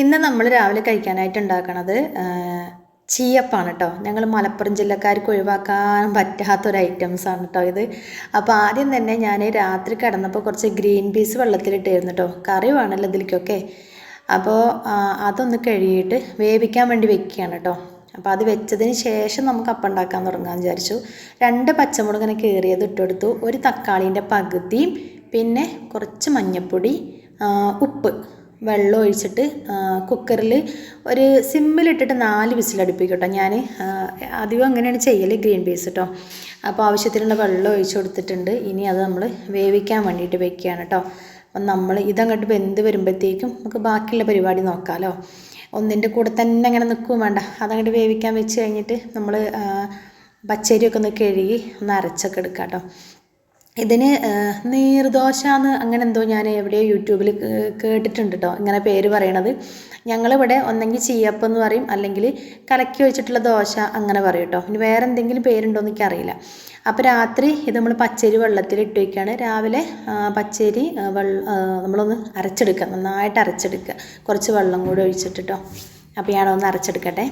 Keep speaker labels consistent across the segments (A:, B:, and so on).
A: ഇന്ന് നമ്മൾ രാവിലെ കഴിക്കാനായിട്ട് ഉണ്ടാക്കണത് ചീയപ്പാണ് കേട്ടോ ഞങ്ങൾ മലപ്പുറം ജില്ലക്കാർക്ക് ഒഴിവാക്കാൻ പറ്റാത്തൊരു ഐറ്റംസാണ് കേട്ടോ ഇത്. അപ്പോൾ ആദ്യം തന്നെ ഞാൻ രാത്രി കിടന്നപ്പോൾ കുറച്ച് ഗ്രീൻ പീസ് വെള്ളത്തിലിട്ടായിരുന്നു കേട്ടോ കറി വേണമല്ലോ ഇതിലേക്കൊക്കെ. അപ്പോൾ അതൊന്ന് കഴുകിയിട്ട് വേവിക്കാൻ വേണ്ടി വെക്കുകയാണ് കേട്ടോ അപ്പോൾ അത് വെച്ചതിന് ശേഷം നമുക്ക് അപ്പം ഉണ്ടാക്കാൻ തുടങ്ങാൻ വിചാരിച്ചു. രണ്ട് പച്ചമുളകിനെ കീറിയത് ഇട്ടെടുത്തു ഒരു തക്കാളീന്റെ പകുതിയും പിന്നെ കുറച്ച് മഞ്ഞൾപ്പൊടി ഉപ്പ്. വെള്ളം ഒഴിച്ചിട്ട് കുക്കറിൽ ഒരു സിമ്മിലിട്ടിട്ട് നാല് വിസിലടുപ്പിക്കും കേട്ടോ ഞാൻ അധികം അങ്ങനെയാണ് ചെയ്യൽ ഗ്രീൻ പീസ് കേട്ടോ അപ്പോൾ ആവശ്യത്തിനുള്ള വെള്ളം ഒഴിച്ചു കൊടുത്തിട്ടുണ്ട്. ഇനി അത് നമ്മൾ വേവിക്കാൻ വേണ്ടിയിട്ട് വെക്കുകയാണ് കേട്ടോ അപ്പം നമ്മൾ ഇതങ്ങോട്ട് വെന്ത് വരുമ്പോഴത്തേക്കും നമുക്ക് ബാക്കിയുള്ള പരിപാടി നോക്കാമല്ലോ ഒന്നിന്റെ കൂടെ തന്നെ അങ്ങനെ നിൽക്കുകയും വേണ്ട. അതങ്ങോട്ട് വേവിക്കാൻ വെച്ച് കഴിഞ്ഞിട്ട് നമ്മൾ പച്ചരിയൊക്കെ ഒന്ന് കഴുകി ഒന്ന് അരച്ചൊക്കെ എടുക്കാം കേട്ടോ ഇതിന് നീർദോശ എന്ന് അങ്ങനെ എന്തോ ഞാൻ എവിടെയോ യൂട്യൂബിൽ കേട്ടിട്ടുണ്ട് കേട്ടോ ഇങ്ങനെ പേര് പറയണത്. ഞങ്ങളിവിടെ ഒന്നെങ്കിൽ ചീയപ്പം എന്ന് പറയും അല്ലെങ്കിൽ കലക്കി വെച്ചിട്ടുള്ള ദോശ അങ്ങനെ പറയും കേട്ടോ ഇനി വേറെ എന്തെങ്കിലും പേരുണ്ടോ എന്ന് എനിക്കറിയില്ല. അപ്പോൾ രാത്രി ഇത് നമ്മൾ പച്ചരി വെള്ളത്തിൽ ഇട്ട് വയ്ക്കുകയാണ് രാവിലെ പച്ചരി വെള്ള നമ്മളൊന്ന് അരച്ചെടുക്കുക നന്നായിട്ട് അരച്ചെടുക്കുക കുറച്ച് വെള്ളം കൂടി ഒഴിച്ചിട്ട് കേട്ടോ അപ്പോൾ ഞാനൊന്ന് അരച്ചെടുക്കട്ടെ.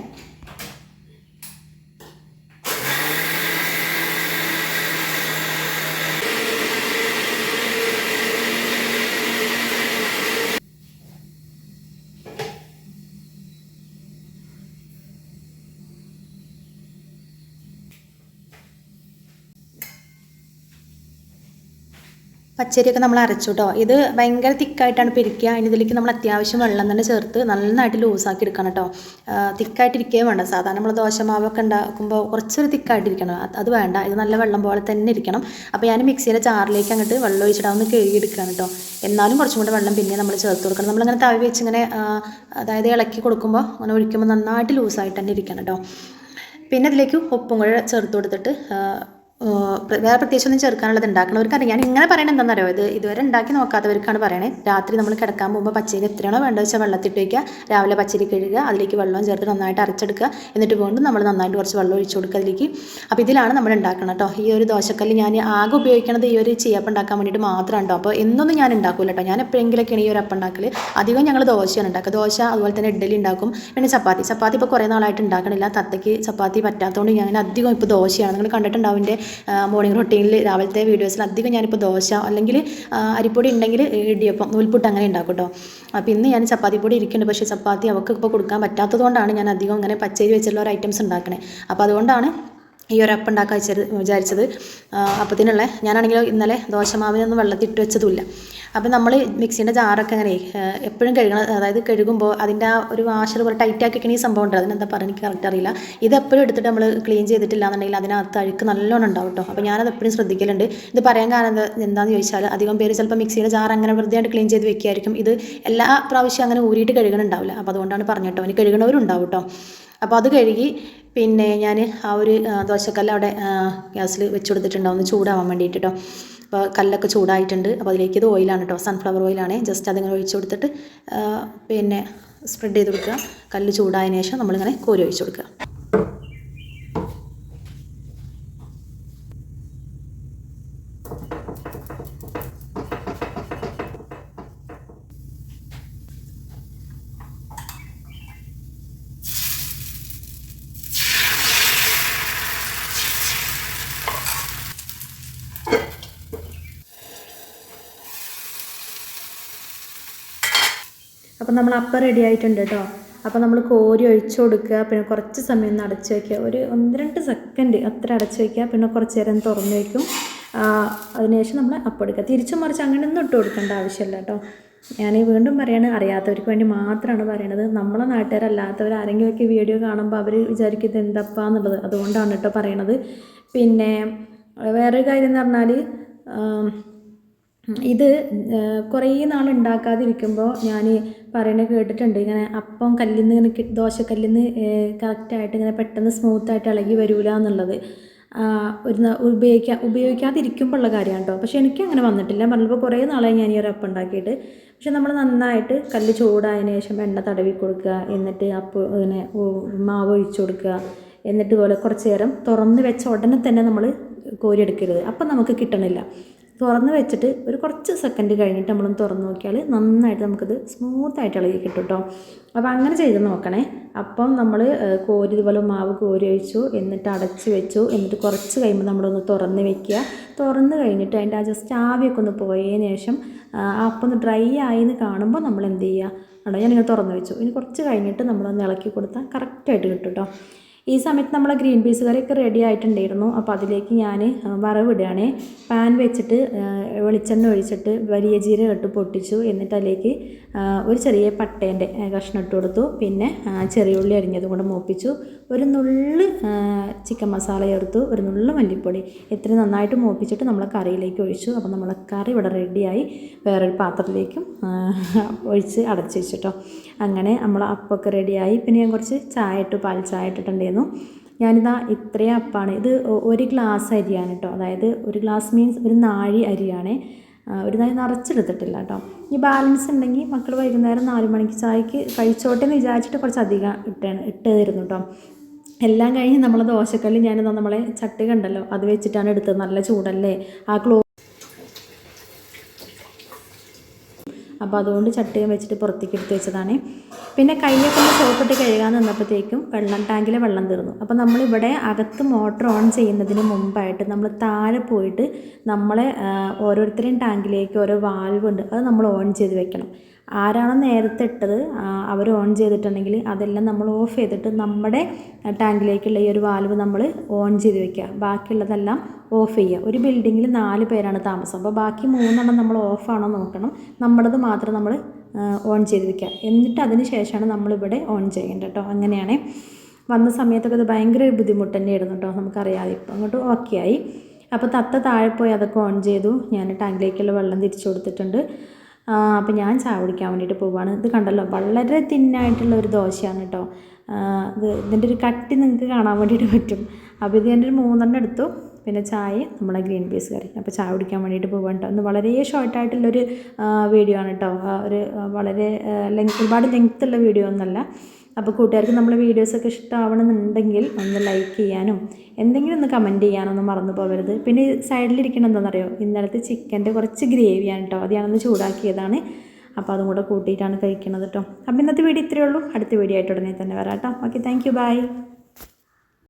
A: പച്ചരിയൊക്കെ നമ്മൾ അരച്ചു കേട്ടോ ഇത് ഭയങ്കര തിക്കായിട്ടാണ് പിരിക്കുക അതിന് ഇതിലേക്ക് നമ്മൾ അത്യാവശ്യം വെള്ളം തന്നെ ചേർത്ത് നന്നായിട്ട് ലൂസാക്കി എടുക്കണം കേട്ടോ തിക്കായിട്ടിരിക്കുകയും വേണ്ട. സാധാരണ നമ്മൾ ദോശമാവൊക്കെ ഉണ്ടാക്കുമ്പോൾ കുറച്ചൊരു തിക്കായിട്ടിരിക്കണം. അത് വേണ്ട. ഇത് നല്ല വെള്ളം പോലെ തന്നെ ഇരിക്കണം. അപ്പോൾ ഞാൻ മിക്സിയിലെ ചാറിലേക്ക് അങ്ങോട്ട് വെള്ളം ഒഴിച്ചിട്ട് അതൊന്ന് കഴുകിയെടുക്കുകയാണ് കേട്ടോ എന്നാലും കുറച്ചും കൂടെ വെള്ളം പിന്നെ നമ്മൾ ചേർത്ത് കൊടുക്കണം. നമ്മളിങ്ങനെ തവി വെച്ച് ഇങ്ങനെ അതായത് ഇളക്കി കൊടുക്കുമ്പോൾ അങ്ങനെ ഒഴിക്കുമ്പോൾ നന്നായിട്ട് ലൂസായിട്ട് തന്നെ ഇരിക്കണം കേട്ടോ പിന്നെ അതിലേക്ക് ഉപ്പും കൂടെ ചേർത്ത് കൊടുത്തിട്ട് വേറെ പ്രത്യേകിച്ച് ഒന്നും ചേർക്കാനുള്ളത് ഉണ്ടാക്കണവർക്ക് അറിയാം ഞാൻ ഇങ്ങനെ പറയണത് എന്താണെന്നറിയോ? ഇത് ഇതുവരെ ഉണ്ടാക്കി നോക്കാത്തവർക്കാണ് പറയണേ. രാത്രി നമ്മൾ കിടക്കാൻ പോകുമ്പോൾ പച്ചരി എത്രയാണോ വേണ്ടത് വെച്ചാൽ വെള്ളത്തിട്ട് വയ്ക്കുക രാവിലെ പച്ചരി കഴുകുക അതിലേക്ക് വെള്ളം ചേർത്ത് നന്നായിട്ട് അരച്ചെടുക്കുക. എന്നിട്ട് വീണ്ടും നമ്മൾ നന്നായിട്ട് കുറച്ച് വെള്ളം ഒഴിച്ചു കൊടുക്കുക അതിലേക്ക്. അപ്പോൾ ഇതിലാണ് നമ്മൾ ഉണ്ടാക്കണം കേട്ടോ. ഈ ഒരു ദോശക്കല്ല് ഞാൻ ആകെ ഉപയോഗിക്കണത് ഈ ഒരു ചീയപ്പം ഉണ്ടാക്കാൻ വേണ്ടിയിട്ട് മാത്രമാണ് കേട്ടോ അപ്പോൾ എന്നൊന്നും ഞാൻ ഉണ്ടാക്കില്ല കേട്ടോ. ഞാൻ എപ്പോഴെങ്കിലൊക്കെയാണ് ഈ ഒരു അപ്പം ഉണ്ടാക്കൽ അധികം ഞങ്ങൾ ദോശയാണ് ഉണ്ടാക്കുക. ദോശ അതുപോലെ തന്നെ ഇഡ്ഡലി ഉണ്ടാക്കും. പിന്നെ ചപ്പാത്തി. ചപ്പാത്തി ഇപ്പോൾ കുറേ നാളായിട്ട് ഉണ്ടാക്കണില്ല. തത്തയ്ക്ക് ചപ്പാത്തി പറ്റാത്തതുകൊണ്ട് ഞാൻ അധികം ഇപ്പോൾ ദോശയാണ്. നിങ്ങൾ കണ്ടിട്ടുണ്ടാവും എന്റെ മോർണിംഗ് റൊട്ടീനിൽ രാവിലത്തെ വീഡിയോസിൽ അധികം ഞാനിപ്പോൾ ദോശ അല്ലെങ്കിൽ അരിപ്പൊടി ഉണ്ടെങ്കിൽ ഇടിയപ്പം നൂൽപുട്ട് അങ്ങനെ ഉണ്ടാക്കും കേട്ടോ അപ്പോൾ ഇന്ന് ഞാൻ ചപ്പാത്തി പൊടി ഇരിക്കുന്നുണ്ട്. പക്ഷേ ചപ്പാത്തി അവർക്ക് ഇപ്പോൾ കൊടുക്കാൻ പറ്റാത്തതുകൊണ്ടാണ് ഞാൻ അധികം ഇങ്ങനെ പച്ചരി വെച്ചുള്ള ഒരു ഐറ്റംസ് ഉണ്ടാക്കണേ. അപ്പോൾ അതുകൊണ്ടാണ് ഈ ഒരു അപ്പം ഉണ്ടാക്കാൻ വെച്ചത് വിചാരിച്ചത്. അപ്പത്തിനുള്ള ഞാനാണെങ്കിൽ ഇന്നലെ ദോശമാവിനൊന്നും വെള്ളത്തിൽ ഇട്ട് വെച്ചതുമില്ല. അപ്പം നമ്മൾ മിക്സീന്റെ ജാറൊക്കെ അങ്ങനെ എപ്പോഴും കഴുകണം അതായത് കഴുകുമ്പോൾ അതിന്റെ ആ ഒരു വാഷർ പോലെ ടൈറ്റ് ആക്കിക്കണ ഈ സംഭവം ഉണ്ട് അതിനെന്താ പറയുക എനിക്ക് കറക്റ്റ് അറിയില്ല. ഇത് എപ്പോഴും എടുത്തിട്ട് നമ്മൾ ക്ലീൻ ചെയ്തിട്ടില്ല എന്നുണ്ടെങ്കിൽ അതിനകത്ത് അഴുക്ക് നല്ലോണം ഉണ്ടാവും കേട്ടോ. അപ്പോൾ ഞാനത് എപ്പോഴും ശ്രദ്ധിക്കലുണ്ട്. ഇത് പറയാൻ കാരണം എന്താ എന്താണെന്ന് ചോദിച്ചാൽ അധികം പേര് ചിലപ്പോൾ മിക്സിയുടെ ജാർ അങ്ങനെ വൃത്തിയായിട്ട് ക്ലീൻ ചെയ്ത് വെക്കുകയായിരിക്കും ഇത് എല്ലാ പ്രാവശ്യം അങ്ങനെ ഊരിയിട്ട് കഴുകണുണ്ടാവില്ല. അപ്പോൾ അതുകൊണ്ടാണ് പറഞ്ഞു കേട്ടോ ഇനി കഴുകണവരുണ്ടാവും കേട്ടോ. അപ്പോൾ അത് കഴുകി പിന്നെ ഞാൻ ആ ഒരു ദോശക്കല്ല് അവിടെ ഗ്യാസിൽ വെച്ച് കൊടുത്തിട്ടുണ്ടാവും ഒന്ന് ചൂടാവാൻ വേണ്ടിയിട്ട് കേട്ടോ അപ്പോൾ കല്ലൊക്കെ ചൂടായിട്ടുണ്ട്. അപ്പോൾ അതിലേക്ക് ഇത് ഓയിലാണ് കേട്ടോ സൺഫ്ലവർ ഓയിലാണ് ജസ്റ്റ് അതിങ്ങനെ ഒഴിച്ച് കൊടുത്തിട്ട് പിന്നെ സ്പ്രെഡ് ചെയ്ത് കൊടുക്കുക. കല്ല് ചൂടായതിനു ശേഷം നമ്മളിങ്ങനെ കോരി ഒഴിച്ച് കൊടുക്കുക. അപ്പോൾ നമ്മൾ അപ്പം റെഡി ആയിട്ടുണ്ട് കേട്ടോ അപ്പോൾ നമ്മൾ കോരി ഒഴിച്ചു കൊടുക്കുക പിന്നെ കുറച്ച് സമയം ഒന്ന് അടച്ചു വയ്ക്കുക ഒരു ഒന്ന് രണ്ട് സെക്കൻഡ് അത്ര അടച്ചു വയ്ക്കുക പിന്നെ കുറച്ച് നേരം തുറന്ന് വയ്ക്കും അതിനുശേഷം നമ്മൾ അപ്പം എടുക്കുക. തിരിച്ചും മറിച്ച് അങ്ങനെയൊന്നും ഇട്ട് കൊടുക്കേണ്ട ആവശ്യമില്ല കേട്ടോ ഞാൻ വീണ്ടും പറയാണ് അറിയാത്തവർക്ക് വേണ്ടി മാത്രമാണ് പറയണത്. നമ്മളെ നാട്ടുകാരല്ലാത്തവർ ആരെങ്കിലുമൊക്കെ വീഡിയോ കാണുമ്പോൾ അവർ വിചാരിക്കും ഇത് എന്തപ്പാന്നുള്ളത് അതുകൊണ്ടാണ് കേട്ടോ പറയണത്. പിന്നെ വേറൊരു കാര്യം എന്ന് പറഞ്ഞാൽ ഇത് കുറേ നാൾ ഉണ്ടാക്കാതിരിക്കുമ്പോൾ ഞാൻ പറയുന്നത് കേട്ടിട്ടുണ്ട്. ഇങ്ങനെ അപ്പം കല്ലിൽ നിന്ന് ഇങ്ങനെ ദോശക്കല്ലിൽ നിന്ന് കറക്റ്റായിട്ട് ഇങ്ങനെ പെട്ടെന്ന് സ്മൂത്ത് ആയിട്ട് ഇളകി വരില്ല എന്നുള്ളത്. ഒരു ഉപയോഗിക്കാ ഉപയോഗിക്കാതിരിക്കുമ്പോൾ ഉള്ള കാര്യമാണ് കേട്ടോ പക്ഷേ എനിക്ക് അങ്ങനെ വന്നിട്ടില്ല. പറഞ്ഞപ്പോൾ കുറേ നാളായി ഞാൻ ഈ ഒരു അപ്പം ഉണ്ടാക്കിയിട്ട്. പക്ഷെ നമ്മൾ നന്നായിട്ട് കല്ല് ചൂടായതിനു ശേഷം എണ്ണ തടവി കൊടുക്കുക. എന്നിട്ട് അപ്പോൾ ഇങ്ങനെ മാവ് ഒഴിച്ചു കൊടുക്കുക. എന്നിട്ട് പോലെ കുറച്ച് നേരം തുറന്ന് വെച്ച ഉടനെ തന്നെ നമ്മൾ കോരിയെടുക്കരുത്. അപ്പം നമുക്ക് കിട്ടണില്ല. തുറന്ന് വെച്ചിട്ട് ഒരു കുറച്ച് സെക്കൻഡ് കഴിഞ്ഞിട്ട് നമ്മൾ തുറന്ന് നോക്കിയാൽ നന്നായിട്ട് നമുക്കത് സ്മൂത്തായിട്ട് ഇളകി കിട്ടും കേട്ടോ അപ്പോൾ അങ്ങനെ ചെയ്ത് നോക്കണേ. അപ്പം നമ്മൾ കോരി ഇതുപോലെ മാവ് കോരി ഒഴിച്ചു എന്നിട്ട് അടച്ച് വെച്ചു എന്നിട്ട് കുറച്ച് കഴിയുമ്പോൾ നമ്മളൊന്ന് തുറന്ന് വെക്കുക. തുറന്ന് കഴിഞ്ഞിട്ട് അതിന്റെ ആ ജസ്റ്റ് ആവിയൊക്കെ ഒന്ന് പോയതിന് ശേഷം അപ്പം ഒന്ന് ഡ്രൈ ആയി എന്ന് കാണുമ്പോൾ നമ്മൾ എന്ത് ചെയ്യുക? അടോ ഞാനിങ്ങനെ തുറന്ന് വെച്ചു. ഇനി കുറച്ച് കഴിഞ്ഞിട്ട് നമ്മളൊന്ന് ഇളക്കി കൊടുത്താൽ കറക്റ്റായിട്ട് കിട്ടും കേട്ടോ ഈ സമയത്ത് നമ്മളെ ഗ്രീൻ പീസ് കറിയൊക്കെ റെഡി ആയിട്ടുണ്ടായിരുന്നു. അപ്പോൾ അതിലേക്ക് ഞാൻ വറവിടുകയാണ്. പാൻ വെച്ചിട്ട് വെളിച്ചെണ്ണ ഒഴിച്ചിട്ട് വലിയ ജീരകം ഇട്ട് പൊട്ടിച്ചു. എന്നിട്ട് അതിലേക്ക് ഒരു ചെറിയ പട്ടേന്റെ കഷ്ണം ഇട്ട് കൊടുത്തു. പിന്നെ ചെറിയ ഉള്ളി അരിഞ്ഞതും കൂടെ മൂപ്പിച്ചു. ഒരു നുള്ള് ചിക്കൻ മസാല ചേർത്തു. ഒരു നുള്ള് മല്ലിപ്പൊടി. ഇത്ര നന്നായിട്ട് മൂപ്പിച്ചിട്ട് നമ്മൾ കറിയിലേക്ക് ഒഴിച്ചു. അപ്പോൾ നമ്മളെ കറി ഇവിടെ റെഡിയായി വേറൊരു പാത്രത്തിലേക്കും ഒഴിച്ച് അടച്ചു വെച്ചിട്ടോ. അങ്ങനെ നമ്മൾ അപ്പമൊക്കെ റെഡിയായി. പിന്നെ ഞാൻ കുറച്ച് ചായ ഇട്ടു പാൽ ചായ ഇട്ടിട്ടുണ്ടായിരുന്നു. ഞാനിതാ ഇത്രയും അപ്പാണ്. ഇത് ഒരു ഗ്ലാസ് അരിയാണ് കേട്ടോ അതായത് ഒരു ഗ്ലാസ് മീൻസ് ഒരു നാഴി അരിയാണ്. ഒരു നാഴി നിറച്ചെടുത്തിട്ടില്ല കേട്ടോ ഈ ബാലൻസ് ഉണ്ടെങ്കിൽ മക്കൾ വൈകുന്നേരം നാല് മണിക്ക് ചായക്ക് കഴിച്ചോട്ടെ എന്ന് വിചാരിച്ചിട്ട് കുറച്ച് അധികം ഇട്ടാണ് ഇട്ട് തരുന്നു കേട്ടോ എല്ലാം കഴിഞ്ഞ് നമ്മൾ ദോശക്കല്ല് ഞാനിതാ നമ്മളെ ചട്ടി കണ്ടല്ലോ. അത് വെച്ചിട്ടാണ് എടുത്തത്. നല്ല ചൂടല്ലേ? ആ ക്ലോ അപ്പോൾ അതുകൊണ്ട് ചട്ടിയും വെച്ചിട്ട് പുറത്തേക്ക് എടുത്ത് വെച്ചതാണ്. പിന്നെ കൈയൊക്കെ ഒന്ന് സോപ്പിട്ട് കഴുകാൻ നിന്നപ്പോഴത്തേക്കും വെള്ളം ടാങ്കിലെ വെള്ളം തീർന്നു. അപ്പോൾ നമ്മളിവിടെ അകത്ത് മോട്ടർ ഓൺ ചെയ്യുന്നതിന് മുമ്പായിട്ട് നമ്മൾ താഴെ പോയിട്ട് നമ്മളെ ഓരോരുത്തരെയും ടാങ്കിലേക്ക് ഓരോ വാൽവ് ഉണ്ട് അത് നമ്മൾ ഓൺ ചെയ്ത് വെക്കണം. ആരാണോ നേരത്തെ ഇട്ടത് അവർ ഓൺ ചെയ്തിട്ടുണ്ടെങ്കിൽ അതെല്ലാം നമ്മൾ ഓഫ് ചെയ്തിട്ട് നമ്മുടെ ടാങ്കിലേക്കുള്ള ഈ ഒരു വാൽവ് നമ്മൾ ഓൺ ചെയ്ത് വെക്കുക. ബാക്കിയുള്ളതെല്ലാം ഓഫ് ചെയ്യുക. ഒരു ബിൽഡിങ്ങിൽ നാല് പേരാണ് താമസം. അപ്പോൾ ബാക്കി മൂന്നെണ്ണം നമ്മൾ ഓഫാണോ നോക്കണം. നമ്മുടേത് മാത്രം നമ്മൾ ഓൺ ചെയ്ത് വെക്കുക. എന്നിട്ട് അതിന് ശേഷമാണ് നമ്മളിവിടെ ഓൺ ചെയ്യേണ്ടത് കേട്ടോ. അങ്ങനെയാണ്. വന്ന സമയത്തൊക്കെ ഇത് ഭയങ്കര ഒരു ബുദ്ധിമുട്ട് തന്നെയായിരുന്നു കേട്ടോ. നമുക്കറിയാതെ ഇപ്പം അങ്ങോട്ട് ഓക്കെ ആയി. അപ്പോൾ തത്ത താഴെ പോയി അതൊക്കെ ഓൺ ചെയ്തു. ഞാൻ ടാങ്കിലേക്കുള്ള വെള്ളം തിരിച്ചു കൊടുത്തിട്ടുണ്ട്. അപ്പോൾ ഞാൻ ചായ കുടിക്കാൻ വേണ്ടിയിട്ട് പോവുകയാണ് ഇത് കണ്ടല്ലോ വളരെ തിന്നായിട്ടുള്ള ഒരു ദോശയാണ് കേട്ടോ ഇത് ഇതിന്റെ ഒരു കട്ടി നിങ്ങൾക്ക് കാണാൻ വേണ്ടിയിട്ട് പറ്റും. അപ്പോൾ ഇത് ഒരു മൂന്നെണ്ണം എടുത്തു. പിന്നെ ചായ നമ്മളെ ഗ്രീൻ പീസ് കറി. അപ്പോൾ ചായ കുടിക്കാൻ വേണ്ടിയിട്ട് പോകാൻ കേട്ടോ ഇന്ന് വളരെ ഷോർട്ടായിട്ടുള്ളൊരു വീഡിയോ ആണ് കേട്ടോ ഒരു വളരെ ലെങ്ത് ഒരുപാട് ലെങ്ത്തുള്ള വീഡിയോ ഒന്നല്ല അപ്പോൾ കൂട്ടുകാർക്ക് നമ്മളെ വീഡിയോസൊക്കെ ഇഷ്ടമാവണമെന്നുണ്ടെങ്കിൽ ഒന്ന് ലൈക്ക് ചെയ്യാനും എന്തെങ്കിലും ഒന്ന് കമന്റ് ചെയ്യാനൊന്നും മറന്നു പോകരുത്. പിന്നെ സൈഡിലിരിക്കണം എന്താണെന്നറിയോ? ഇന്നലത്തെ ചിക്കന്റെ കുറച്ച് ഗ്രേവിയാണ് കേട്ടോ അത് ഞാനൊന്ന് ചൂടാക്കിയതാണ്. അപ്പോൾ അതും കൂടെ കൂട്ടിയിട്ടാണ് കഴിക്കുന്നത് കേട്ടോ അപ്പോൾ ഇന്നത്തെ വീഡിയോ ഇത്രയേ ഉള്ളൂ. അടുത്ത വീഡിയോ ആയിട്ട് ഉടനെ തന്നെ വരാം കേട്ടോ ഓക്കെ താങ്ക് യു ബൈ